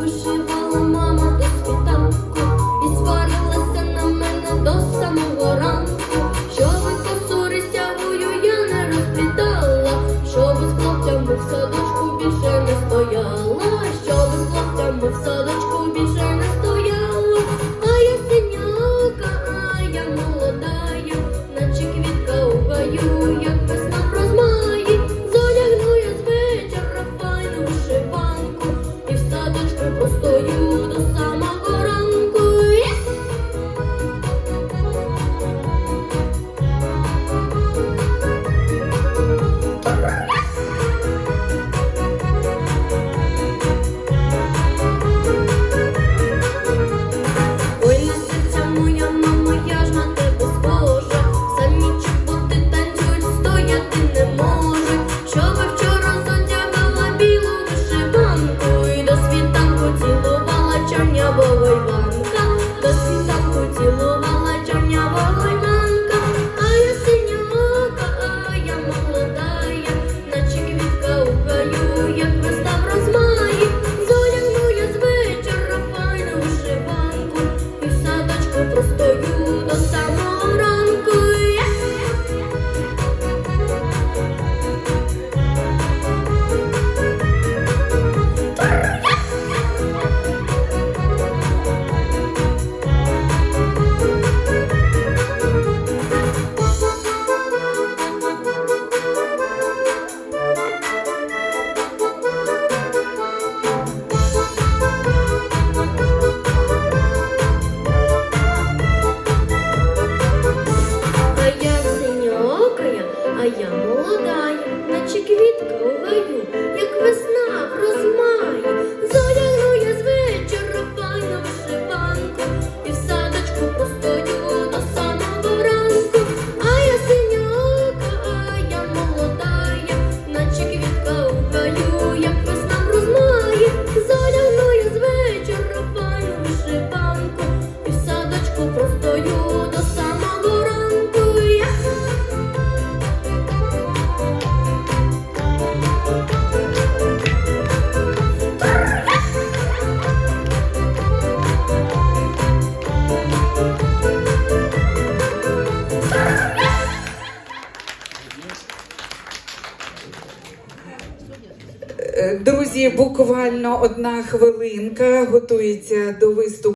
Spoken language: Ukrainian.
Вишивала мама до і сварилася на мене до Друзі, буквально одна хвилинка готується до виступу.